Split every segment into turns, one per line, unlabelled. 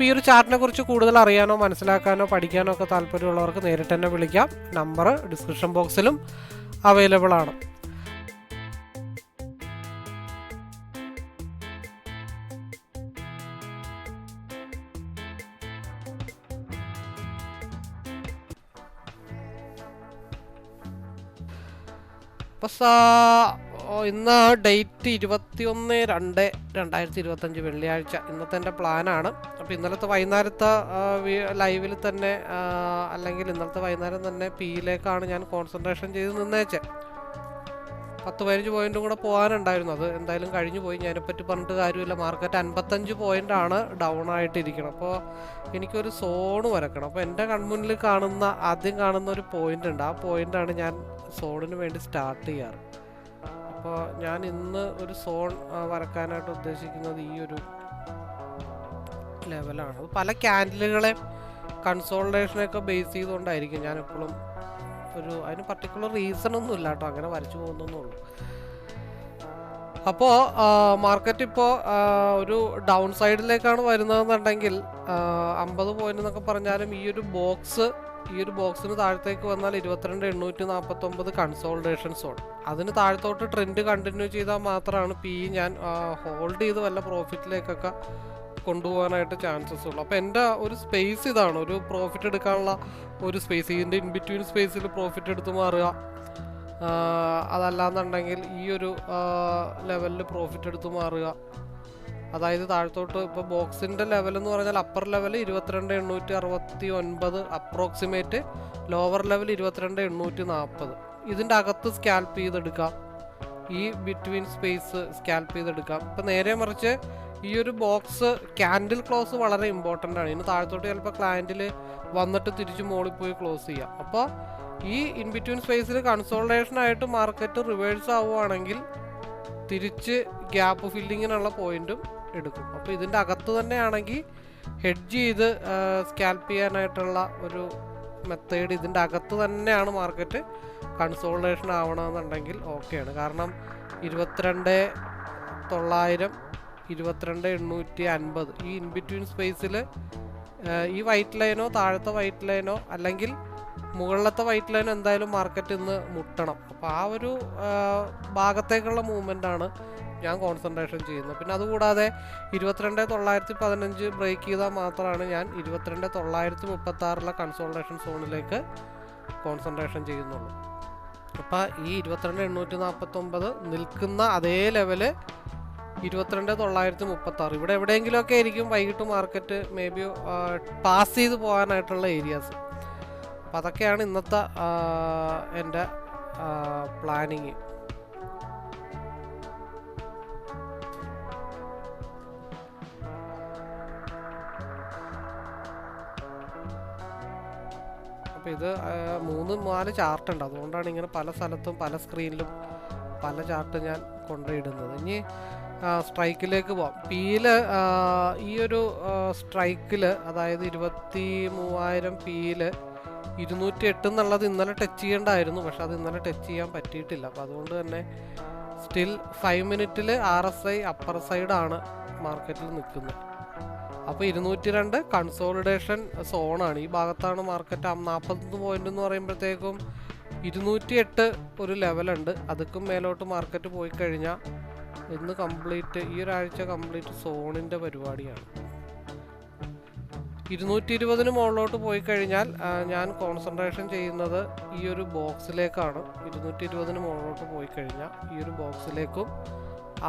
അപ്പോൾ ഈ ഒരു ചാർട്ടിനെ കുറിച്ച് കൂടുതൽ അറിയാനോ മനസ്സിലാക്കാനോ പഠിക്കാനോ ഒക്കെ താല്പര്യമുള്ളവർക്ക് നേരിട്ട് തന്നെ വിളിക്കാം. നമ്പർ ഡിസ്ക്രിപ്ഷൻ ബോക്സിലും അവൈലബിൾ ആണ്. അപ്പോൾ ഇന്ന് ഡേറ്റ് ഇരുപത്തി ഒന്ന് രണ്ട് രണ്ടായിരത്തി ഇരുപത്തഞ്ച് വെള്ളിയാഴ്ച. ഇന്നത്തെ എന്റെ പ്ലാനാണ് അപ്പോൾ ഇന്നലത്തെ വൈകുന്നേരത്തെ ലൈവിൽ തന്നെ അല്ലെങ്കിൽ ഇന്നലത്തെ വൈകുന്നേരം തന്നെ പിയിലേക്കാണ് ഞാൻ കോൺസെൻട്രേഷൻ ചെയ്ത് നിന്നേച്ചേ. പത്ത് പതിനഞ്ച് പോയിന്റും കൂടെ പോകാനുണ്ടായിരുന്നു. അത് എന്തായാലും കഴിഞ്ഞു പോയി. ഞാനെപ്പറ്റി പറഞ്ഞിട്ട് കാര്യമില്ല. മാർക്കറ്റ് അൻപത്തഞ്ച് പോയിന്റ് ആണ് ഡൗൺ ആയിട്ടിരിക്കണം അപ്പോൾ എനിക്കൊരു സോണ് വരക്കണം. അപ്പോൾ എന്റെ കൺമുന്നിൽ കാണുന്ന ആദ്യം കാണുന്ന ഒരു പോയിന്റ് ഉണ്ട്. ആ പോയിന്റാണ് ഞാൻ സോണിന് വേണ്ടി സ്റ്റാർട്ട് ചെയ്യാറ്. അപ്പോൾ ഞാൻ ഇന്ന് ഒരു സോൺ വരക്കാനായിട്ട് ഉദ്ദേശിക്കുന്നത് ഈ ഒരു ലെവലാണ്. അത് പല ക്യാൻഡിലുകളെ കൺസോൾട്ടേഷനൊക്കെ ബേസ് ചെയ്തുകൊണ്ടായിരിക്കും ഞാൻ എപ്പോഴും ഒരു അതിന് പർട്ടിക്കുലർ റീസൺ ഒന്നും ഇല്ല കേട്ടോ അങ്ങനെ വരച്ചു പോകുന്നുള്ളൂ അപ്പോൾ മാർക്കറ്റ് ഇപ്പോൾ ഒരു ഡൗൺ സൈഡിലേക്കാണ് വരുന്നതെന്നുണ്ടെങ്കിൽ അമ്പത് പോയിന്റ് എന്നൊക്കെ പറഞ്ഞാലും ഈ ഒരു ബോക്സ് ഈ ഒരു ബോക്സിന് താഴത്തേക്ക് വന്നാൽ ഇരുപത്തിരണ്ട് എണ്ണൂറ്റി നാൽപ്പത്തൊമ്പത് കൺസോൾട്ടേഷൻ സോൺ അതിന് താഴത്തോട്ട് ട്രെൻഡ് കണ്ടിന്യൂ ചെയ്താൽ മാത്രമാണ് പി ഞാൻ ഹോൾഡ് ചെയ്ത് വല്ല പ്രോഫിറ്റിലേക്കൊക്കെ കൊണ്ടുപോകാനായിട്ട് ചാൻസസ് ഉള്ളൂ. അപ്പോൾ എന്റെ ഒരു സ്പേസ് ഇതാണ്. ഒരു പ്രോഫിറ്റ് എടുക്കാനുള്ള ഒരു സ്പേസ് ഇതിന്റെ ഇൻ ബിറ്റ്വീൻ സ്പേസിൽ പ്രോഫിറ്റ് എടുത്ത് മാറുക. അതല്ലാന്നുണ്ടെങ്കിൽ ഈ ഒരു ലെവലിൽ പ്രോഫിറ്റ് എടുത്ത് മാറുക. അതായത് താഴത്തോട്ട് ഇപ്പോൾ ബോക്സിന്റെ ലെവൽ എന്ന് പറഞ്ഞാൽ അപ്പർ ലെവൽ ഇരുപത്തിരണ്ട് എണ്ണൂറ്റി അറുപത്തി ഒൻപത് അപ്രോക്സിമേറ്റ് ലോവർ ലെവൽ ഇരുപത്തിരണ്ട് എണ്ണൂറ്റി നാൽപ്പത് ഇതിന്റെ അകത്ത് സ്കാൽപ്പ് ചെയ്തെടുക്കാം. ഈ ബിറ്റ്വീൻ സ്പേസ് സ്കാൽപ്പ് ചെയ്തെടുക്കാം. ഇപ്പം നേരെ മറിച്ച് ഈ ഒരു ബോക്സ് ക്യാൻഡിൽ ക്ലോസ് വളരെ ഇമ്പോർട്ടന്റ് ആണ്. ഇതിന് താഴത്തോട്ട് ചിലപ്പോൾ ക്ലയന്റിൽ വന്നിട്ട് തിരിച്ച് മുകളിൽ പോയി ക്ലോസ് ചെയ്യാം. അപ്പോൾ ഈ ഇൻ ബിറ്റ്വീൻ സ്പേസിൽ കൺസോൾട്ടേഷൻ ആയിട്ട് മാർക്കറ്റ് റിവേഴ്സ് ആവുകയാണെങ്കിൽ തിരിച്ച് ഗ്യാപ്പ് ഫില്ലിങ്ങിനുള്ള പോയിന്റും എടുക്കും. അപ്പോൾ ഇതിന്റെ അകത്ത് തന്നെയാണെങ്കിൽ ഹെഡ്ജ് ചെയ്ത് സ്കാൽപ്പ് ചെയ്യാനായിട്ടുള്ള ഒരു മെത്തേഡ് ഇതിന്റെ അകത്ത് തന്നെയാണ് മാർക്കറ്റ് കൺസോൾട്ടേഷൻ ആവണമെന്നുണ്ടെങ്കിൽ ഓക്കെയാണ് കാരണം ഇരുപത്തിരണ്ട് തൊള്ളായിരം ഇരുപത്തിരണ്ട് എണ്ണൂറ്റി അൻപത്. ഈ ഇൻ ബിറ്റ്വീൻ സ്പേസിൽ ഈ വൈറ്റ് ലൈനോ താഴത്തെ വൈറ്റ് ലൈനോ അല്ലെങ്കിൽ മുകളിലത്തെ വൈറ്റ് ലൈൻ എന്തായാലും മാർക്കറ്റ് ഇന്ന് മുട്ടണം. അപ്പോൾ ആ ഒരു ഭാഗത്തേക്കുള്ള മൂവ്മെന്റ് ആണ് ഞാൻ കോൺസെൻട്രേഷൻ ചെയ്യുന്നത്. പിന്നെ അതുകൂടാതെ ഇരുപത്തിരണ്ട് തൊള്ളായിരത്തി പതിനഞ്ച് ബ്രേക്ക് ചെയ്താൽ മാത്രമാണ് ഞാൻ ഇരുപത്തിരണ്ട് തൊള്ളായിരത്തി മുപ്പത്തി ആറിലെ കൺസോൾട്ടേഷൻ സോണിലേക്ക് കോൺസെൻട്രേഷൻ ചെയ്യുന്നുള്ളൂ. അപ്പോൾ ഈ ഇരുപത്തിരണ്ട് എണ്ണൂറ്റി നാൽപ്പത്തൊമ്പത് നിൽക്കുന്ന അതേ ലെവൽ ഇരുപത്തിരണ്ട് തൊള്ളായിരത്തി മുപ്പത്തി ആറ് ഇവിടെ എവിടെയെങ്കിലുമൊക്കെ ആയിരിക്കും വൈകിട്ട് മാർക്കറ്റ് മേ ബി പാസ് ചെയ്ത് പോകാനായിട്ടുള്ള ഏരിയാസ് അപ്പം അതൊക്കെയാണ് ഇന്നത്തെ എന്റെ പ്ലാനിങ് അപ്പോൾ ഇത് മൂന്ന് നാല് ചാർട്ട് ഉണ്ട്. അതുകൊണ്ടാണ് ഇങ്ങനെ പല സ്ഥലത്തും പല സ്ക്രീനിലും പല ചാർട്ട് ഞാൻ കൊണ്ടുപോയിടുന്നത് ഇനി സ്ട്രൈക്കിലേക്ക് പോവാം. പിയിൽ ഈ ഒരു സ്ട്രൈക്കിൽ അതായത് ഇരുപത്തി മൂവായിരം പിയിൽ ഇരുന്നൂറ്റി എട്ട് എന്നുള്ളത് ഇന്നലെ ടച്ച് ചെയ്യേണ്ടായിരുന്നു. പക്ഷെ അത് ഇന്നലെ ടച്ച് ചെയ്യാൻ പറ്റിയിട്ടില്ല. അപ്പോൾ അതുകൊണ്ട് തന്നെ സ്റ്റിൽ ഫൈവ് മിനിറ്റിൽ ആർ എസ് ഐ അപ്പർ സൈഡാണ് മാർക്കറ്റിൽ നിൽക്കുന്നത്. അപ്പോൾ ഇരുന്നൂറ്റി രണ്ട് കൺസോളിഡേഷൻ സോണാണ് ഈ ഭാഗത്താണ് മാർക്കറ്റ് നാൽപ്പത്തൊന്ന് പോയിന്റ് എന്ന് പറയുമ്പോഴത്തേക്കും ഇരുന്നൂറ്റി എട്ട് ഒരു ലെവലുണ്ട് അതുക്കും മേലോട്ട് മാർക്കറ്റ് പോയി കഴിഞ്ഞാൽ ഇന്ന് കംപ്ലീറ്റ് ഈ ഒരാഴ്ച കംപ്ലീറ്റ് സോണിന്റെ പരിപാടിയാണ്. ഇരുന്നൂറ്റി ഇരുപതിന് മുകളിലോട്ട് പോയി കഴിഞ്ഞാൽ ഞാൻ കോൺസെൻട്രേഷൻ ചെയ്യുന്നത് ഈ ഒരു ബോക്സിലേക്കാണ്. ഇരുന്നൂറ്റി ഇരുപതിന് മുകളിലോട്ട് പോയി കഴിഞ്ഞാൽ ഈ ഒരു ബോക്സിലേക്കും.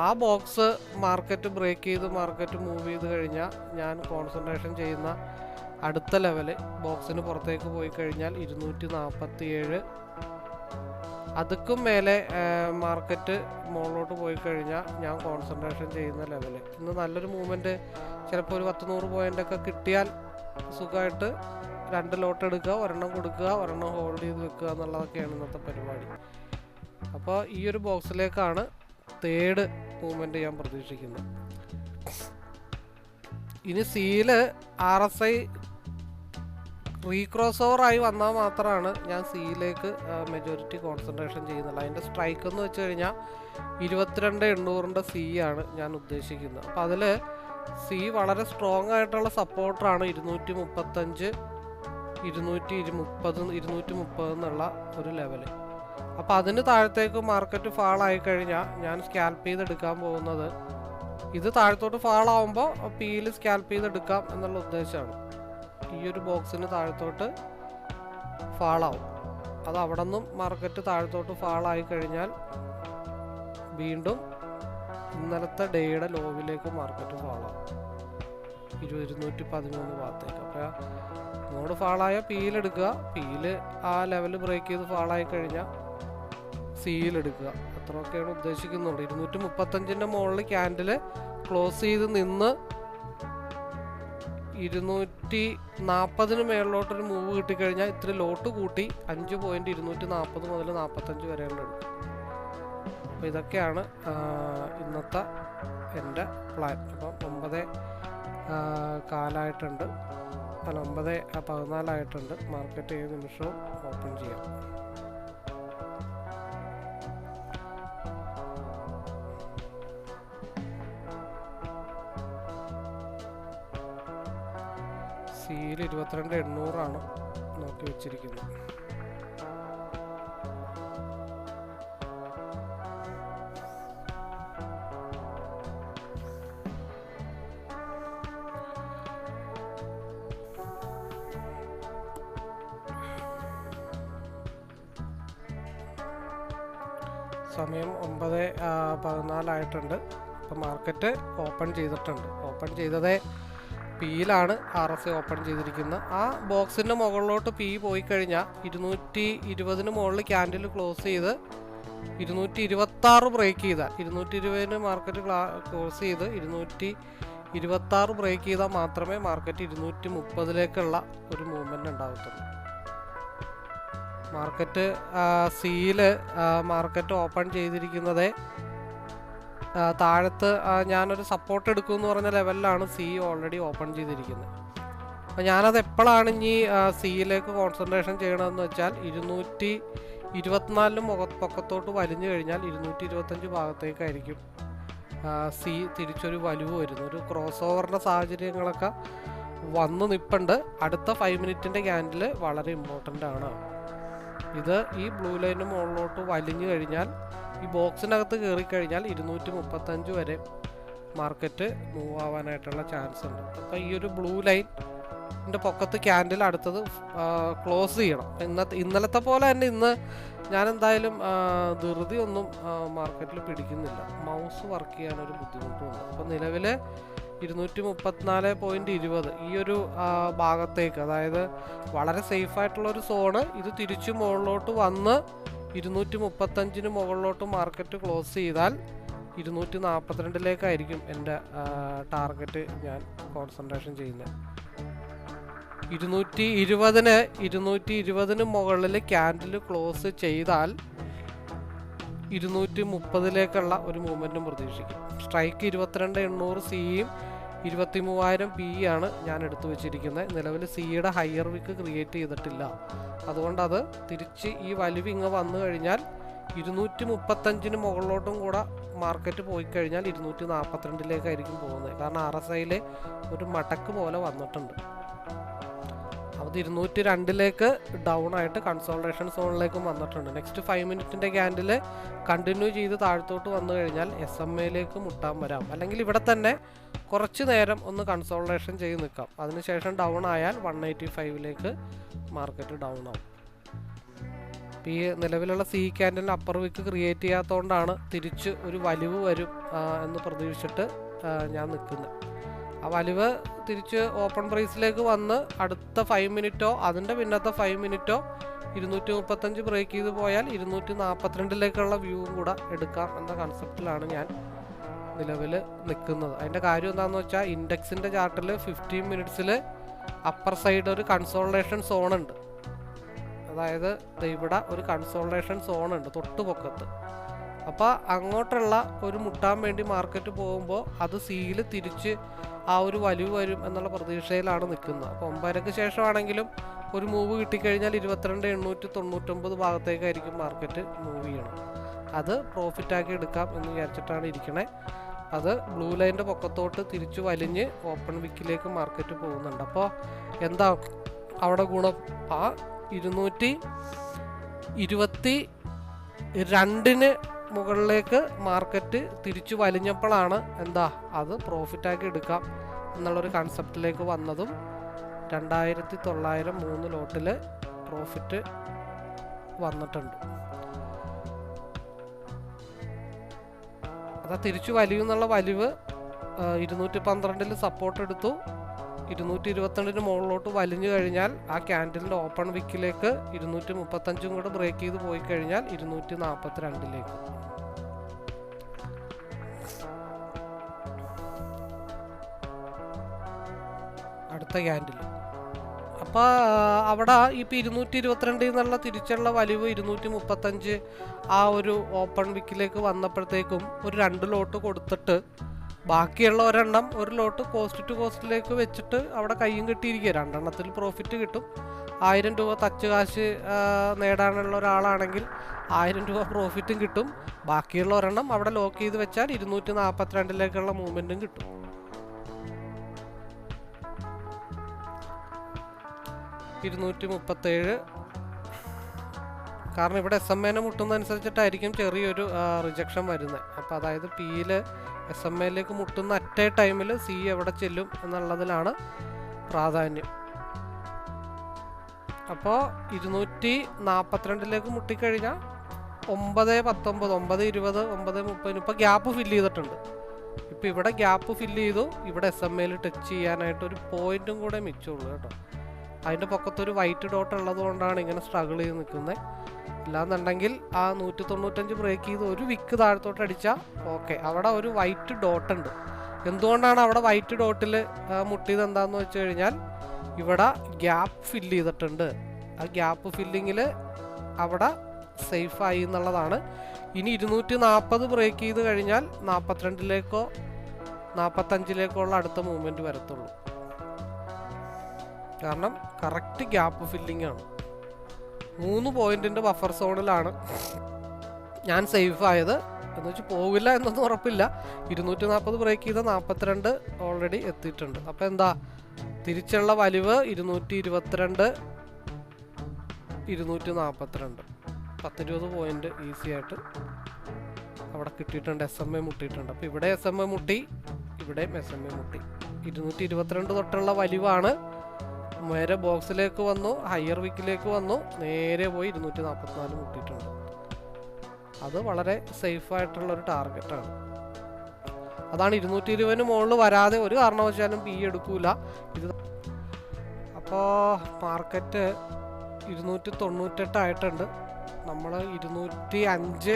ആ ബോക്സ് മാർക്കറ്റ് ബ്രേക്ക് ചെയ്ത് മാർക്കറ്റ് മൂവ് ചെയ്ത് കഴിഞ്ഞാൽ ഞാൻ കോൺസെൻട്രേഷൻ ചെയ്യുന്ന അടുത്ത ലെവൽ ബോക്സിന് പുറത്തേക്ക് പോയി കഴിഞ്ഞാൽ ഇരുന്നൂറ്റി നാൽപ്പത്തി ഏഴ് അതുക്കും മേലെ മാർക്കറ്റ് മുകളിലോട്ട് പോയി കഴിഞ്ഞാൽ ഞാൻ കോൺസെൻട്രേഷൻ ചെയ്യുന്ന ലെവൽ ഇന്ന് നല്ലൊരു മൂവ്മെന്റ് ചിലപ്പോൾ ഒരു പത്ത് നൂറ് പോയിന്റ് ഒക്കെ കിട്ടിയാൽ സുഖമായിട്ട് രണ്ട് ലോട്ട് എടുക്കുക ഒരെണ്ണം കൊടുക്കുക ഒരെണ്ണം ഹോൾഡ് ചെയ്ത് വെക്കുക എന്നുള്ളതൊക്കെയാണ് ഇന്നത്തെ പരിപാടി. അപ്പോൾ ഈ ഒരു ബോക്സിലേക്കാണ് തേർഡ് മൂവ്മെന്റ് ഞാൻ പ്രതീക്ഷിക്കുന്നത്. ഇനി seal R S I recross over ആയി വന്നാൽ മാത്രമാണ് ഞാൻ സിയിലേക്ക് മെജോറിറ്റി കോൺസെൻട്രേഷൻ ചെയ്യുന്നുള്ളൂ അതിന്റെ സ്ട്രൈക്ക് എന്ന് വെച്ച് കഴിഞ്ഞാൽ ഇരുപത്തിരണ്ട് എണ്ണൂറിന്റെ സി ആണ് ഞാൻ ഉദ്ദേശിക്കുന്നത്. അപ്പോൾ അതിൽ സി വളരെ സ്ട്രോങ് ആയിട്ടുള്ള സപ്പോർട്ടറാണ് ഇരുന്നൂറ്റി മുപ്പത്തഞ്ച് ഇരുന്നൂറ്റി ഇരു മുപ്പത് ഇരുന്നൂറ്റി മുപ്പത് എന്നുള്ള ഒരു ലെവൽ അപ്പോൾ അതിന് താഴത്തേക്ക് മാർക്കറ്റ് ഫാൾ ആയി കഴിഞ്ഞാൽ ഞാൻ സ്കാൽപ്പ് ചെയ്തെടുക്കാൻ പോകുന്നത്. ഇത് താഴത്തോട്ട് ഫാൾ ആവുമ്പോൾ പിയിൽ സ്കാൽപ്പ് ചെയ്തെടുക്കാം എന്നുള്ള ഉദ്ദേശമാണ്. ഈ ഒരു ബോക്സിന് താഴത്തോട്ട് ഫാളാവും. അത് അവിടെ നിന്നും മാർക്കറ്റ് താഴത്തോട്ട് ഫാളായി കഴിഞ്ഞാൽ വീണ്ടും ഇന്നലത്തെ ഡേയുടെ ലോവിലേക്ക് മാർക്കറ്റ് ഫാളാവും. ഇരു ഇരുന്നൂറ്റി പതിമൂന്ന് ഭാഗത്തേക്ക്. അപ്പോൾ അങ്ങോട്ട് ഫാളായ പീലെടുക്കുക പീൽ ആ ലെവൽ ബ്രേക്ക് ചെയ്ത് ഫാളായി കഴിഞ്ഞാൽ സീലെടുക്കുക അത്രയൊക്കെയാണ് ഉദ്ദേശിക്കുന്നുള്ളൂ. ഇരുന്നൂറ്റി മുപ്പത്തഞ്ചിന്റെ മുകളിൽ ക്യാൻഡിൽ ക്ലോസ് ചെയ്ത് നിന്ന് ഇരുന്നൂറ്റി നാൽപ്പതിന് മേളിലോട്ടൊരു മൂവ് കിട്ടിക്കഴിഞ്ഞാൽ ഇത്ര ലോട്ട് കൂട്ടി അഞ്ച് പോയിന്റ് ഇരുന്നൂറ്റി നാൽപ്പത് മുതൽ നാൽപ്പത്തഞ്ച് വരെയുള്ള എടുക്കും. അപ്പോൾ ഇതൊക്കെയാണ് ഇന്നത്തെ എന്റെ പ്ലാൻ അപ്പം ഒമ്പത് കാലായിട്ടുണ്ട്. അല്ല ഒമ്പത് പതിനാലായിട്ടുണ്ട്. മാർക്കറ്റ് ഏത് നിമിഷവും ഓപ്പൺ ചെയ്യാം. സിയിൽ ഇരുപത്തിരണ്ട് എണ്ണൂറാണ് നോക്കി വെച്ചിരിക്കുന്നത്. സമയം ഒമ്പത് പതിനാലായിട്ടുണ്ട്. അപ്പം മാർക്കറ്റ് ഓപ്പൺ ചെയ്തിട്ടുണ്ട്. ഓപ്പൺ ചെയ്തതേ പിയിലാണ് ആർ എസ് ഓപ്പൺ ചെയ്തിരിക്കുന്നത്. ആ ബോക്സിന്റെ മുകളിലോട്ട് പി പോയി കഴിഞ്ഞാൽ ഇരുന്നൂറ്റി ഇരുപതിന് മുകളിൽ ക്യാൻഡിൽ ക്ലോസ് ചെയ്ത് ഇരുന്നൂറ്റി ഇരുപത്തി ആറ് ബ്രേക്ക് ചെയ്ത ഇരുന്നൂറ്റി ഇരുപതിന് മാർക്കറ്റ് ക്ലോസ് ചെയ്ത് ഇരുന്നൂറ്റി ഇരുപത്തി ആറ് ബ്രേക്ക് ചെയ്താൽ മാത്രമേ മാർക്കറ്റ് ഇരുന്നൂറ്റി മുപ്പതിലേക്കുള്ള ഒരു മൂവ്മെന്റ് ഉണ്ടാകത്തുള്ളൂ മാർക്കറ്റ് സിയിൽ മാർക്കറ്റ് ഓപ്പൺ ചെയ്തിരിക്കുന്നത് താഴത്ത് ഞാനൊരു സപ്പോർട്ട് എടുക്കും എന്ന് പറഞ്ഞ ലെവലിലാണ് സി ഓൾറെഡി ഓപ്പൺ ചെയ്തിരിക്കുന്നത് അപ്പോൾ ഞാനത് എപ്പോഴാണ് ഇനി സിയിലേക്ക് കോൺസെൻട്രേഷൻ ചെയ്യണമെന്ന് വെച്ചാൽ ഇരുന്നൂറ്റി ഇരുപത്തിനാലിന് മുഖ പൊക്കത്തോട്ട് വലിഞ്ഞു കഴിഞ്ഞാൽ ഇരുന്നൂറ്റി ഇരുപത്തഞ്ച് ഭാഗത്തേക്കായിരിക്കും സി തിരിച്ചൊരു വലിവ് വരുന്നു ഒരു ക്രോസ് ഓവറിന്റെ സാഹചര്യങ്ങളൊക്കെ വന്നു നിൽപ്പുണ്ട് അടുത്ത ഫൈവ് മിനിറ്റിന്റെ ക്യാൻഡിൽ വളരെ ഇമ്പോർട്ടന്റ് ആണ്. ഇത് ഈ ബ്ലൂ ലൈനും മുകളിലോട്ട് വലിഞ്ഞു കഴിഞ്ഞാൽ ഈ ബോക്സിനകത്ത് കയറി കഴിഞ്ഞാൽ ഇരുന്നൂറ്റി മുപ്പത്തഞ്ച് വരെ മാർക്കറ്റ് മൂവ് ആവാനായിട്ടുള്ള ചാൻസ് ഉണ്ട്. അപ്പോൾ ഈ ഒരു ബ്ലൂ ലൈൻ എന്റെ പൊക്കത്ത് ക്യാൻഡിൽ അടുത്തത് ക്ലോസ് ചെയ്യണം. ഇന്നത്തെ ഇന്നലത്തെ പോലെ തന്നെ ഇന്ന് ഞാൻ എന്തായാലും ധൃതി ഒന്നും മാർക്കറ്റിൽ പിടിക്കുന്നില്ല. മൗസ് വർക്ക് ചെയ്യാനൊരു ബുദ്ധിമുട്ടുണ്ട് അപ്പോൾ നിലവിൽ ഇരുന്നൂറ്റി മുപ്പത്തിനാല് പോയിന്റ് ഇരുപത് ഈ ഒരു ഭാഗത്തേക്ക് അതായത് വളരെ സേഫ് ആയിട്ടുള്ള ഒരു സോണ് ഇത് തിരിച്ചു മുകളിലോട്ട് വന്ന് ഇരുന്നൂറ്റി മുപ്പത്തഞ്ചിന് മുകളിലോട്ട് മാർക്കറ്റ് ക്ലോസ് ചെയ്താൽ ഇരുന്നൂറ്റി നാൽപ്പത്തിരണ്ടിലേക്കായിരിക്കും എന്റെ ടാർഗറ്റ് ഞാൻ കോൺസെൻട്രേഷൻ ചെയ്യുന്നത്. ഇരുന്നൂറ്റി ഇരുപതിന് ഇരുന്നൂറ്റി ഇരുപതിന് മുകളിൽ ക്യാൻഡിൽ ക്ലോസ് ചെയ്താൽ ഇരുന്നൂറ്റി മുപ്പതിലേക്കുള്ള ഒരു മൂവ്മെന്റും പ്രതീക്ഷിക്കും. സ്ട്രൈക്ക് ഇരുപത്തിരണ്ട് എണ്ണൂറ് സിയും ഇരുപത്തി മൂവായിരം പി ആണ് ഞാൻ എടുത്തു വെച്ചിരിക്കുന്നത്. നിലവിൽ സിയുടെ ഹയർ വിക്ക് ക്രിയേറ്റ് ചെയ്തിട്ടില്ല. അതുകൊണ്ട് അത് തിരിച്ച് ഈ വലിവ് ഇങ്ങ് വന്നു കഴിഞ്ഞാൽ ഇരുന്നൂറ്റി മുപ്പത്തഞ്ചിന് മുകളിലോട്ടും കൂടെ മാർക്കറ്റ് പോയി കഴിഞ്ഞാൽ ഇരുന്നൂറ്റി നാൽപ്പത്തിരണ്ടിലേക്കായിരിക്കും പോകുന്നത്. കാരണം ആർ എസ് ഐയിൽ ഒരു മടക്ക് പോലെ വന്നിട്ടുണ്ട്. അത് ഇരുന്നൂറ്റി രണ്ടിലേക്ക് ഡൗൺ ആയിട്ട് കൺസോൾട്ടേഷൻ സോണിലേക്കും വന്നിട്ടുണ്ട്. നെക്സ്റ്റ് ഫൈവ് മിനിറ്റിന്റെ ക്യാൻഡിൽ കണ്ടിന്യൂ ചെയ്ത് താഴത്തോട്ട് വന്നു കഴിഞ്ഞാൽ എസ് എം എയിലേക്ക് മുട്ടാൻ വരാം. അല്ലെങ്കിൽ ഇവിടെ തന്നെ കുറച്ച് നേരം ഒന്ന് കൺസോൾട്ടേഷൻ ചെയ്ത് നിൽക്കാം. അതിനുശേഷം ഡൗൺ ആയാൽ വൺ എയ്റ്റി ഫൈവിലേക്ക് മാർക്കറ്റ് ഡൗൺ ആവും. ഈ നിലവിലുള്ള C candle upper wick create ചെയ്യാത്തതുകൊണ്ടാണ് തിരിച്ച് ഒരു വലിവ് വരും എന്ന് പ്രതീക്ഷിച്ചിട്ട് ഞാൻ നിൽക്കുന്നത് ആ വലിവ് തിരിച്ച് ഓപ്പൺ പ്രൈസിലേക്ക് വന്ന് അടുത്ത ഫൈവ് മിനിറ്റോ അതിന്റെ പിന്നത്തെ ഫൈവ് മിനിറ്റോ ഇരുന്നൂറ്റി മുപ്പത്തഞ്ച് ബ്രേക്ക് ചെയ്ത് പോയാൽ ഇരുന്നൂറ്റി നാൽപ്പത്തിരണ്ടിലേക്കുള്ള വ്യൂവും കൂടെ എടുക്കാം എന്ന കൺസെപ്റ്റിലാണ് ഞാൻ നിലവിൽ നിൽക്കുന്നത് അതിന്റെ കാര്യം എന്താണെന്ന് വെച്ചാൽ ഇൻഡെക്സിന്റെ ചാർട്ടിൽ ഫിഫ്റ്റീൻ മിനിറ്റ്സിൽ അപ്പർ സൈഡ് ഒരു കൺസോൾട്ടേഷൻ സോൺ ഉണ്ട്. അതായത് ഇവിടെ ഒരു കൺസോൾട്ടേഷൻ സോൺ ഉണ്ട് തൊട്ട് പൊക്കത്ത് അപ്പോൾ അങ്ങോട്ടുള്ള ഒരു മുട്ടാൻ വേണ്ടി മാർക്കറ്റ് പോകുമ്പോൾ അത് സീൽ തിരിച്ച് ആ ഒരു വലിവ് വരും എന്നുള്ള പ്രതീക്ഷയിലാണ് നിൽക്കുന്നത്. അപ്പോൾ ഒമ്പതരക്ക് ശേഷമാണെങ്കിലും ഒരു മൂവ് കിട്ടിക്കഴിഞ്ഞാൽ ഇരുപത്തിരണ്ട് എണ്ണൂറ്റി തൊണ്ണൂറ്റൊമ്പത് ഭാഗത്തേക്കായിരിക്കും മാർക്കറ്റ് മൂവ് ചെയ്യണം. അത് പ്രോഫിറ്റാക്കി എടുക്കാം എന്ന് വിചാരിച്ചിട്ടാണ് ഇരിക്കണേ. അത് ബ്ലൂ ലൈന്റെ പൊക്കത്തോട്ട് തിരിച്ചു വലിഞ്ഞ് ഓപ്പൺ വിക്കിലേക്ക് മാർക്കറ്റ് പോകുന്നുണ്ട്. അപ്പോൾ എന്താ അവിടെ ഗുണം? ആ ഇരുന്നൂറ്റി ഇരുപത്തി രണ്ടിന് മുകളിലേക്ക് മാർക്കറ്റ് തിരിച്ചു വലിഞ്ഞപ്പോഴാണ് എന്താ അത് പ്രോഫിറ്റാക്കി എടുക്കാം എന്നുള്ളൊരു കൺസെപ്റ്റിലേക്ക് വന്നതും രണ്ടായിരത്തി തൊള്ളായിരം മൂന്ന് ലോട്ടിൽ പ്രോഫിറ്റ് വന്നിട്ടുണ്ട്. അതാ തിരിച്ചു വലിയുന്നുള്ള വലിവ് ഇരുന്നൂറ്റി പന്ത്രണ്ടിൽ സപ്പോർട്ട് എടുത്തു. ഇരുന്നൂറ്റി ഇരുപത്തിരണ്ടിന് മുകളിലോട്ട് വലിഞ്ഞു കഴിഞ്ഞാൽ ആ ക്യാൻഡിലിന്റെ ഓപ്പൺ വിക്കിലേക്ക് ഇരുന്നൂറ്റി മുപ്പത്തഞ്ചും കൂടെ ബ്രേക്ക് ചെയ്ത് പോയി കഴിഞ്ഞാൽ ഇരുന്നൂറ്റി നാൽപ്പത്തി രണ്ടിലേക്ക് അടുത്ത ക്യാൻഡിൽ അപ്പോൾ അവിടെ ഇപ്പം ഇരുന്നൂറ്റി ഇരുപത്തിരണ്ടിൽ നിന്നുള്ള തിരിച്ചുള്ള വലിവ് ഇരുന്നൂറ്റി മുപ്പത്തഞ്ച് ആ ഒരു ഓപ്പൺ വിക്കിലേക്ക് വന്നപ്പോഴത്തേക്കും ഒരു രണ്ട് ലോട്ട് കൊടുത്തിട്ട് ബാക്കിയുള്ള ഒരെണ്ണം ഒരു ലോട്ട് കോസ്റ്റ് ടു കോസ്റ്റിലേക്ക് വെച്ചിട്ട് അവിടെ കയ്യും കിട്ടിയിരിക്കുക. രണ്ടെണ്ണത്തിൽ പ്രോഫിറ്റ് കിട്ടും. ആയിരം രൂപ തച്ച് കാശ് നേടാനുള്ള ഒരാളാണെങ്കിൽ ആയിരം രൂപ പ്രോഫിറ്റും കിട്ടും. ബാക്കിയുള്ള ഒരെണ്ണം അവിടെ ലോക്ക് ചെയ്ത് വെച്ചാൽ ഇരുന്നൂറ്റി നാൽപ്പത്തിരണ്ടിലേക്കുള്ള മൂവ്മെന്റും കിട്ടും. ഇരുന്നൂറ്റി മുപ്പത്തേഴ് കാരണം ഇവിടെ എസ് എം എനെ മുട്ടുന്നതനുസരിച്ചിട്ടായിരിക്കും ചെറിയൊരു റിജക്ഷൻ വരുന്നത്. അപ്പോൾ അതായത് പിയിൽ എസ് എം എയിലേക്ക് മുട്ടുന്ന അറ്റേ ടൈമിൽ സി എവിടെ ചെല്ലും എന്നുള്ളതിലാണ് പ്രാധാന്യം. അപ്പോൾ ഇരുന്നൂറ്റി നാൽപ്പത്തിരണ്ടിലേക്ക് മുട്ടിക്കഴിഞ്ഞാൽ ഒമ്പത് പത്തൊമ്പത് ഒമ്പത് ഇരുപത് ഒമ്പത് മുപ്പതിന് ഇപ്പോൾ ഗ്യാപ്പ് ഫില്ല് ചെയ്തിട്ടുണ്ട്. ഇപ്പോൾ ഇവിടെ ഗ്യാപ്പ് ഫില്ല് ചെയ്തു ഇവിടെ എസ് എം എയിൽ ടച്ച് ചെയ്യാനായിട്ട് ഒരു പോയിന്റും കൂടെ മിച്ചമുള്ളൂ കേട്ടോ. അതിന്റെ പൊക്കത്തൊരു വൈറ്റ് ഡോട്ട് ഉള്ളതുകൊണ്ടാണ് ഇങ്ങനെ സ്ട്രഗിൾ ചെയ്ത് നിൽക്കുന്നത്. ഇല്ലാന്നുണ്ടെങ്കിൽ ആ നൂറ്റി തൊണ്ണൂറ്റഞ്ച് ബ്രേക്ക് ചെയ്ത് ഒരു വിക്ക് താഴത്തോട്ട് അടിച്ചാൽ ഓക്കെ അവിടെ ഒരു വൈറ്റ് ഡോട്ട് ഉണ്ട്. എന്തുകൊണ്ടാണ് അവിടെ വൈറ്റ് ഡോട്ടിൽ മുട്ടിയത് എന്താണെന്ന് വെച്ച് കഴിഞ്ഞാൽ ഇവിടെ ഗ്യാപ്പ് ഫില്ല് ചെയ്തിട്ടുണ്ട്. ആ ഗ്യാപ്പ് ഫില്ലിങ്ങിൽ അവിടെ സേഫായി എന്നുള്ളതാണ്. ഇനി ഇരുന്നൂറ്റി നാൽപ്പത് ബ്രേക്ക് ചെയ്ത് കഴിഞ്ഞാൽ നാൽപ്പത്തിരണ്ടിലേക്കോ നാൽപ്പത്തഞ്ചിലേക്കോ ഉള്ള അടുത്ത മൂവ്മെന്റ് വരത്തുള്ളൂ. കാരണം കറക്റ്റ് ഗ്യാപ്പ് ഫില്ലിംഗ് ആണ്. മൂന്ന് പോയിന്റിന്റെ ബഫർ സോണിലാണ് ഞാൻ സേഫ് ആയത്. എന്ന് വെച്ച് പോകില്ല എന്നൊന്നും ഉറപ്പില്ല. ഇരുന്നൂറ്റി നാൽപ്പത് ബ്രേക്ക് ചെയ്ത നാൽപ്പത്തിരണ്ട് ഓൾറെഡി എത്തിയിട്ടുണ്ട്. അപ്പോൾ എന്താ? തിരിച്ചുള്ള വലിവ് ഇരുന്നൂറ്റി ഇരുപത്തിരണ്ട് ഇരുന്നൂറ്റി നാൽപ്പത്തിരണ്ട് പത്തിരുപത് പോയിന്റ് ഈസി ആയിട്ട് അവിടെ കിട്ടിയിട്ടുണ്ട്. എസ് എം എ മുട്ടിയിട്ടുണ്ട്. അപ്പോൾ ഇവിടെ എസ് എം എ മുട്ടി ഇവിടെയും എസ് എം എ മുട്ടി. ഇരുന്നൂറ്റി ഇരുപത്തിരണ്ട് തൊട്ടുള്ള വലിവാണ്. നേരെ ബോക്സിലേക്ക് വന്നു ഹയർ വിക്കിലേക്ക് വന്നു നേരെ പോയി ഇരുന്നൂറ്റി നാൽപ്പത്തിനാല് മുട്ടിയിട്ടുണ്ട്. അത് വളരെ സേഫ് ആയിട്ടുള്ള ഒരു ടാർഗറ്റാണ് അതാണ് ഇരുന്നൂറ്റി ഇരുപതിന് മുകളിൽ വരാതെ ഒരു കാരണവശാലും പി എടുക്കൂല. ഇത് അപ്പോൾ മാർക്കറ്റ് ഇരുന്നൂറ്റി തൊണ്ണൂറ്റെട്ട് ആയിട്ടുണ്ട്. നമ്മൾ ഇരുന്നൂറ്റി അഞ്ച്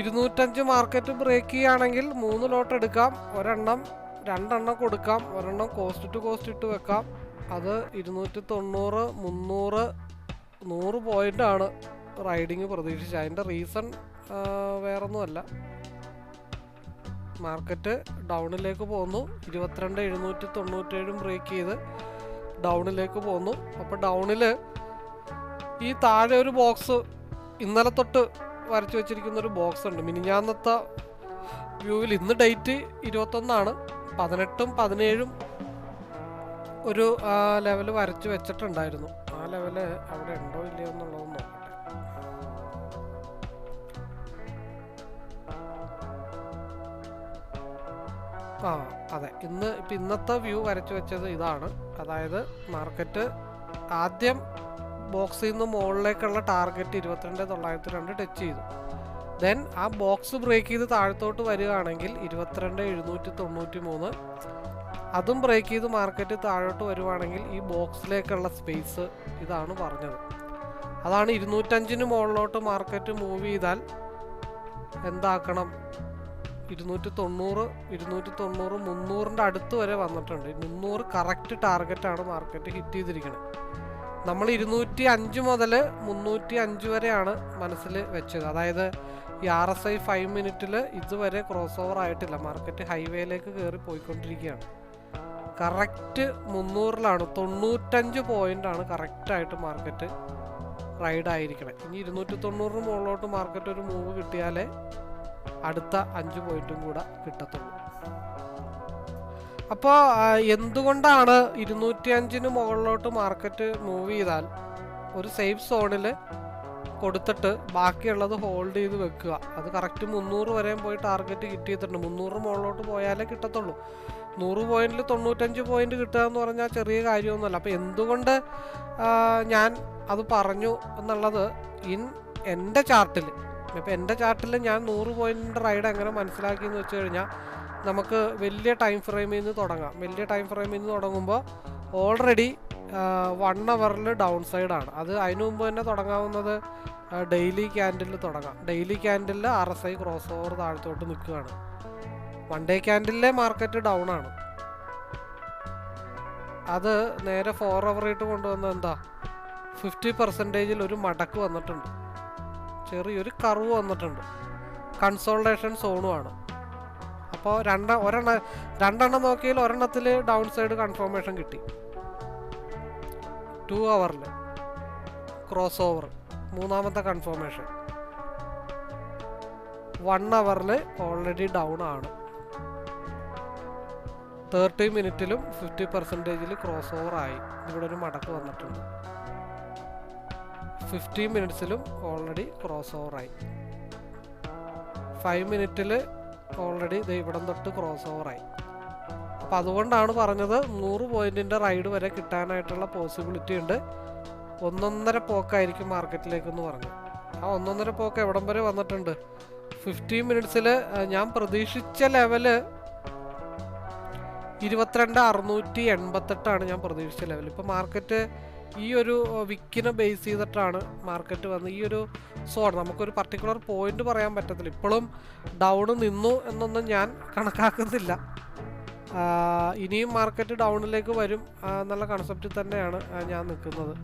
ഇരുന്നൂറ്റഞ്ച് മാർക്കറ്റ് ബ്രേക്ക് ചെയ്യുകയാണെങ്കിൽ മൂന്ന് ലോട്ട് എടുക്കാം. ഒരെണ്ണം രണ്ടെണ്ണം കൊടുക്കാം. ഒരെണ്ണം കോസ്റ്റ് ടു കോസ്റ്റ് ഇട്ട് വെക്കാം. അത് ഇരുന്നൂറ്റി തൊണ്ണൂറ് മുന്നൂറ് നൂറ് ആണ് റൈഡിങ് പ്രതീക്ഷിച്ചത്. അതിന്റെ റീസൺ വേറൊന്നുമല്ല. മാർക്കറ്റ് ഡൗണിലേക്ക് പോന്നു. ഇരുപത്തിരണ്ട് എഴുന്നൂറ്റി തൊണ്ണൂറ്റേഴും ബ്രേക്ക് ചെയ്ത് ഡൗണിലേക്ക് പോന്നു. അപ്പോൾ ഡൗണിൽ ഈ താഴെ ഒരു ബോക്സ് ഇന്നലെ തൊട്ട് വരച്ചു വെച്ചിരിക്കുന്ന ഒരു ബോക്സ് ഉണ്ട്. മിനിഞ്ഞാന്നത്തെ വ്യൂവിൽ ഇന്ന് ഡേറ്റ് ഇരുപത്തൊന്നാണ്. പതിനെട്ടും പതിനേഴും ഒരു ലെവൽ വരച്ചു വെച്ചിട്ടുണ്ടായിരുന്നു. ആ ലെവൽ അവിടെ ഉണ്ടോ ഇല്ലയോ എന്നുള്ളത് നോക്കട്ടെ. ആ അതെ. ഇന്ന് ഇപ്പം ഇന്നത്തെ വ്യൂ വരച്ചു വെച്ചത് ഇതാണ്. അതായത് മാർക്കറ്റ് ആദ്യം ബോക്സിൽ നിന്ന് മുകളിലേക്കുള്ള ടാർഗറ്റ് ഇരുപത്തിരണ്ട് തൊള്ളായിരത്തി രണ്ട് ടച്ച് ചെയ്തു. ദെൻ ആ ബോക്സ് ബ്രേക്ക് ചെയ്ത് താഴത്തോട്ട് വരികയാണെങ്കിൽ ഇരുപത്തിരണ്ട് എഴുന്നൂറ്റി തൊണ്ണൂറ്റി മൂന്ന് അതും ബ്രേക്ക് ചെയ്ത് മാർക്കറ്റ് താഴോട്ട് വരുവാണെങ്കിൽ ഈ ബോക്സിലേക്കുള്ള സ്പേസ് ഇതാണ് പറഞ്ഞത്. അതാണ് ഇരുന്നൂറ്റഞ്ചിന് മുകളിലോട്ട് മാർക്കറ്റ് മൂവ് ചെയ്താൽ എന്താക്കണം? ഇരുന്നൂറ്റി തൊണ്ണൂറ് ഇരുന്നൂറ്റി തൊണ്ണൂറ് മുന്നൂറിന്റെ അടുത്ത് വരെ വന്നിട്ടുണ്ട്. മുന്നൂറ് കറക്റ്റ് ടാർഗറ്റാണ് മാർക്കറ്റ് ഹിറ്റ് ചെയ്തിരിക്കുന്നത് നമ്മൾ ഇരുന്നൂറ്റി അഞ്ച് മുതൽ മുന്നൂറ്റി അഞ്ച് വരെയാണ് മനസ്സിൽ വെച്ചത്. അതായത് ഈ ആർ എസ് ഐ ഫൈവ് മിനിറ്റിൽ ഇതുവരെ ക്രോസ് ഓവർ ആയിട്ടില്ല. മാർക്കറ്റ് ഹൈവേയിലേക്ക് കയറി പോയിക്കൊണ്ടിരിക്കുകയാണ്. കറക്റ്റ് മുന്നൂറിലാണ്. തൊണ്ണൂറ്റഞ്ച് പോയിന്റാണ് കറക്റ്റായിട്ട് മാർക്കറ്റ് റൈഡ് ആയിരിക്കണം ഇനി ഇരുന്നൂറ്റി തൊണ്ണൂറിന് മുകളിലോട്ട് മാർക്കറ്റ് ഒരു മൂവ് കിട്ടിയാലേ അടുത്ത അഞ്ച് പോയിന്റും കൂടെ കിട്ടത്തുള്ളൂ. അപ്പോൾ എന്തുകൊണ്ടാണ് ഇരുന്നൂറ്റി അഞ്ചിന് മുകളിലോട്ട് മാർക്കറ്റ് മൂവ് ചെയ്താൽ ഒരു സേഫ് സോണിൽ കൊടുത്തിട്ട് ബാക്കിയുള്ളത് ഹോൾഡ് ചെയ്ത് വെക്കുക. അത് കറക്റ്റ് മുന്നൂറ് വരെയും പോയി ടാർഗറ്റ് കിട്ടിയിട്ടുണ്ട്. മുന്നൂറ് മുകളിലോട്ട് പോയാലേ കിട്ടത്തുള്ളൂ. നൂറ് പോയിന്റിൽ തൊണ്ണൂറ്റഞ്ച് പോയിന്റ് കിട്ടുക എന്ന് പറഞ്ഞാൽ ചെറിയ കാര്യമൊന്നുമല്ല. അപ്പോൾ എന്തുകൊണ്ട് ഞാൻ അത് പറഞ്ഞു എന്നുള്ളത് ഇൻ എന്റെ ചാർട്ടിൽ ഇപ്പം എന്റെ ചാർട്ടിൽ ഞാൻ നൂറ് പോയിന്റിന്റെ റൈഡ് എങ്ങനെ മനസ്സിലാക്കിയെന്ന് വെച്ച് കഴിഞ്ഞാൽ നമുക്ക് വലിയ ടൈം ഫ്രെയിമിൽ നിന്ന് തുടങ്ങാം. വലിയ ടൈം ഫ്രെയിമിൽ നിന്ന് തുടങ്ങുമ്പോൾ ഓൾറെഡി വൺ അവറിൽ ഡൗൺ സൈഡാണ് അത് അതിനു മുമ്പ് തന്നെ തുടങ്ങാവുന്നത് ഡെയിലി ക്യാൻഡിൽ തുടങ്ങാം. Daily candle R S I cross over താഴത്തോട്ട് നിൽക്കുകയാണ്. വൺ ഡേ ക്യാൻഡിലെ മാർക്കറ്റ് ഡൗൺ ആണ് അത് നേരെ ഫോർ ആയിട്ട് കൊണ്ടുവന്ന എന്താ? ഫിഫ്റ്റി പെർസെന്റേജിൽ ഒരു മടക്ക് വന്നിട്ടുണ്ട്. ചെറിയൊരു കർവ് വന്നിട്ടുണ്ട്. കൺസോൾട്ടേഷൻ സോണുമാണ് അപ്പോൾ രണ്ട ഒരെണ്ണ രണ്ടെണ്ണം നോക്കിയാൽ ഒരെണ്ണത്തിൽ ഡൗൺ സൈഡ് കൺഫർമേഷൻ കിട്ടി. ടു അവറിൽ ക്രോസ് ഓവർ മൂന്നാമത്തെ കൺഫർമേഷൻ വൺ അവറിൽ ഓൾറെഡി ഡൗൺ ആണ്. തേർട്ടി മിനിറ്റിലും ഫിഫ്റ്റി പെർസെന്റേജിൽ ക്രോസ് ഓവർ ആയി. ഇവിടെ ഒരു മടക്ക് വന്നിട്ടുണ്ട്. ഫിഫ്റ്റി മിനിറ്റ്സിലും ഓൾറെഡി ക്രോസ് ഓവർ ആയി. ഫൈവ് മിനിറ്റിൽ ഓൾറെഡി ഇത് ഇവിടം തൊട്ട് ക്രോസ് ഓവർ ആയി. അപ്പം അതുകൊണ്ടാണ് പറഞ്ഞത് നൂറ് പോയിന്റിന്റെ റൈഡ് വരെ കിട്ടാനായിട്ടുള്ള പോസിബിലിറ്റി ഉണ്ട്. ഒന്നൊന്നര പോക്കായിരിക്കും മാർക്കറ്റിലേക്കെന്ന് പറഞ്ഞു. ആ ഒന്നൊന്നര പോക്ക് എവിടം വരെ വന്നിട്ടുണ്ട്? ഫിഫ്റ്റീൻ മിനിറ്റ്സിൽ ഞാൻ പ്രതീക്ഷിച്ച ലെവൽ ഇരുപത്തിരണ്ട് അറുന്നൂറ്റി എൺപത്തെട്ടാണ് ഞാൻ പ്രതീക്ഷിച്ച ലെവൽ ഇപ്പോൾ മാർക്കറ്റ് ഈ ഒരു വിക്കിനെ ബേസ് ചെയ്തിട്ടാണ് മാർക്കറ്റ് വന്ന് ഈ ഒരു സോൺ. നമുക്കൊരു പർട്ടിക്കുലർ പോയിന്റ് പറയാൻ പറ്റത്തില്ല. ഇപ്പോഴും ഡൗൺ നിന്നു എന്നൊന്നും ഞാൻ കണക്കാക്കുന്നില്ല. ഇനിയും മാർക്കറ്റ് ഡൗണിലേക്ക് വരും എന്നുള്ള കൺസെപ്റ്റിൽ തന്നെയാണ് ഞാൻ നിൽക്കുന്നത്.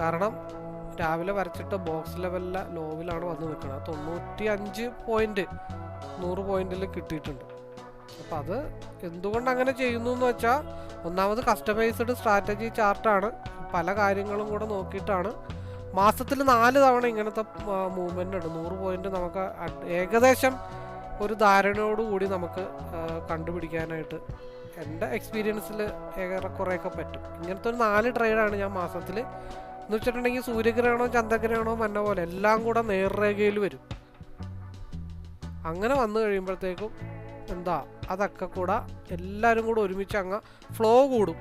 കാരണം രാവിലെ വരച്ചിട്ട് ബോക്സ് ലെവലിലെ ലോവിലാണ് വന്ന് നിൽക്കുന്നത് തൊണ്ണൂറ്റി അഞ്ച് പോയിന്റ് നൂറ് പോയിന്റിൽ കിട്ടിയിട്ടുണ്ട്. അപ്പം അത് എന്തുകൊണ്ട് അങ്ങനെ ചെയ്യുന്നു എന്ന് വെച്ചാൽ ഒന്നാമത് കസ്റ്റമൈസ്ഡ് സ്ട്രാറ്റജി ചാർട്ടാണ് പല കാര്യങ്ങളും കൂടെ നോക്കിയിട്ടാണ്. മാസത്തിൽ നാല് തവണ ഇങ്ങനത്തെ മൂവ്മെന്റ് ഉണ്ട്. നൂറ് പോയിന്റ് നമുക്ക് ഏകദേശം ഒരു ധാരണയോടുകൂടി നമുക്ക് കണ്ടുപിടിക്കാനായിട്ട് എന്റെ എക്സ്പീരിയൻസിൽ ഏറെക്കുറെയൊക്കെ പറ്റും. ഇങ്ങനത്തെ ഒരു നാല് ട്രേഡാണ് ഞാൻ മാസത്തിൽ എന്ന് വെച്ചിട്ടുണ്ടെങ്കിൽ സൂര്യഗ്രഹണോ ചന്ദ്രഗ്രഹണോ മന്ന പോലെ എല്ലാം കൂടെ നേർരേഖയിൽ വരും. അങ്ങനെ വന്നു കഴിയുമ്പോഴത്തേക്കും എന്താ അതൊക്കെ കൂടെ എല്ലാവരും കൂടെ ഒരുമിച്ച് അങ്ങ് ഫ്ലോ കൂടും.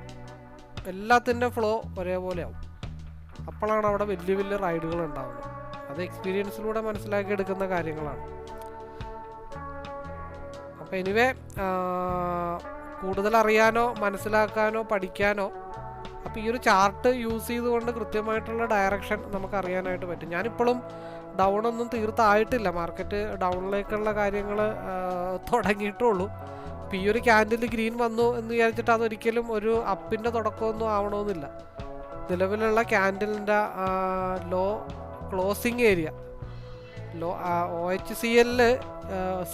എല്ലാത്തിന്റെ ഫ്ലോ ഒരേപോലെ ആവും അപ്പോഴാണ് അവിടെ വലിയ വലിയ റൈഡുകൾ ഉണ്ടാവുന്നത്. അത് എക്സ്പീരിയൻസിലൂടെ മനസ്സിലാക്കി എടുക്കുന്ന കാര്യങ്ങളാണ്. അപ്പോൾ എനിവേ കൂടുതൽ അറിയാനോ മനസ്സിലാക്കാനോ പഠിക്കാനോ അപ്പോൾ ഈ ഒരു ചാർട്ട് യൂസ് ചെയ്തുകൊണ്ട് കൃത്യമായിട്ടുള്ള ഡയറക്ഷൻ നമുക്ക് അറിയാനായിട്ട് പറ്റും. ഞാനിപ്പോഴും ഡൗൺ ഒന്നും തീർത്തായിട്ടില്ല. മാർക്കറ്റ് ഡൗണിലേക്കുള്ള കാര്യങ്ങൾ തുടങ്ങിയിട്ടുള്ളൂ. അപ്പോൾ ഈ ഒരു ക്യാൻഡിൽ ഗ്രീൻ വന്നു എന്ന് വിചാരിച്ചിട്ട് അതൊരിക്കലും ഒരു അപ്പിന്റെ തുടക്കമൊന്നും ആവണമെന്നില്ല. നിലവിലുള്ള ക്യാൻഡിലിന്റെ low closing area low O H C എല്ലിൽ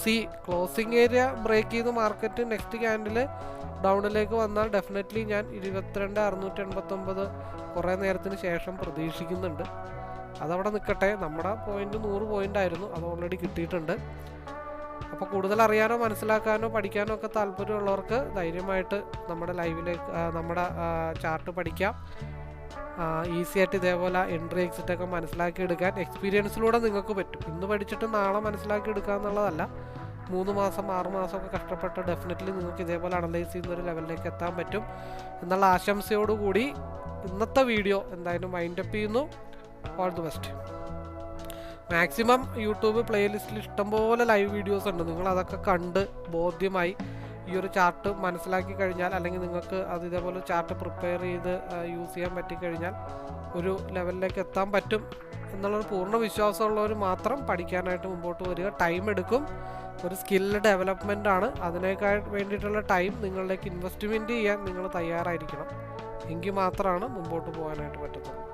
സി ക്ലോസിങ് ഏരിയ ബ്രേക്ക് ചെയ്ത് മാർക്കറ്റ് നെക്സ്റ്റ് ക്യാൻഡിൽ ഡൗണിലേക്ക് വന്നാൽ ഡെഫിനറ്റ്ലി ഞാൻ ഇരുപത്തിരണ്ട് അറുന്നൂറ്റി എൺപത്തൊമ്പത് കുറേ നേരത്തിന് ശേഷം പ്രതീക്ഷിക്കുന്നുണ്ട്. അതവിടെ നിൽക്കട്ടെ. നമ്മുടെ പോയിന്റ് നൂറ് പോയിന്റ് ആയിരുന്നു. അത് ഓൾറെഡി കിട്ടിയിട്ടുണ്ട്. അപ്പോൾ കൂടുതൽ അറിയാനോ മനസ്സിലാക്കാനോ പഠിക്കാനോ ഒക്കെ താല്പര്യമുള്ളവർക്ക് ധൈര്യമായിട്ട് നമ്മുടെ ലൈവിലേക്ക് നമ്മുടെ ചാർട്ട് പഠിക്കാം. ഈസി ആയിട്ട് ഇതേപോലെ എൻട്രി എക്സിറ്റ് ഒക്കെ മനസ്സിലാക്കി എടുക്കാൻ എക്സ്പീരിയൻസിലൂടെ നിങ്ങൾക്ക് പറ്റും. ഇന്ന് പഠിച്ചിട്ട് നാളെ മനസ്സിലാക്കി എടുക്കുക എന്നുള്ളതല്ല. മൂന്ന് മാസം ആറ് മാസമൊക്കെ കഷ്ടപ്പെട്ട് ഡെഫിനറ്റ്ലി നിങ്ങൾക്ക് ഇതേപോലെ അനലൈസ് ചെയ്യുന്ന ഒരു ലെവലിലേക്ക് എത്താൻ പറ്റും. എന്നുള്ള ആശംസയോടുകൂടി ഇന്നത്തെ വീഡിയോ എന്തായാലും വൈൻഡപ്പ് ചെയ്യുന്നു. All the best maximum YouTube പ്ലേലിസ്റ്റിൽ ഇഷ്ടംപോലെ ലൈവ് വീഡിയോസ് ഉണ്ട്. നിങ്ങൾ അതൊക്കെ കണ്ട് ബോധ്യമായി ഈ ഒരു ചാർട്ട് മനസ്സിലാക്കി കഴിഞ്ഞാൽ അല്ലെങ്കിൽ നിങ്ങൾക്ക് അത് ഇതേപോലെ ചാർട്ട് പ്രിപ്പയർ ചെയ്ത് യൂസ് ചെയ്യാൻ പറ്റിക്കഴിഞ്ഞാൽ ഒരു ലെവലിലേക്ക് എത്താൻ പറ്റും എന്നുള്ളൊരു പൂർണ വിശ്വാസമുള്ളവർ മാത്രം പഠിക്കാനായിട്ട് മുമ്പോട്ട് വരിക. ടൈം എടുക്കും. ഒരു സ്കില്ല് ഡെവലപ്മെന്റ് ആണ്. അതിനേക്കാൾ വേണ്ടിയിട്ടുള്ള ടൈം നിങ്ങളിലേക്ക് ഇൻവെസ്റ്റ്മെന്റ് ചെയ്യാൻ നിങ്ങൾ തയ്യാറായിരിക്കണം. എങ്കിൽ മാത്രമാണ് മുമ്പോട്ട് പോകാനായിട്ട് പറ്റത്തുള്ളൂ.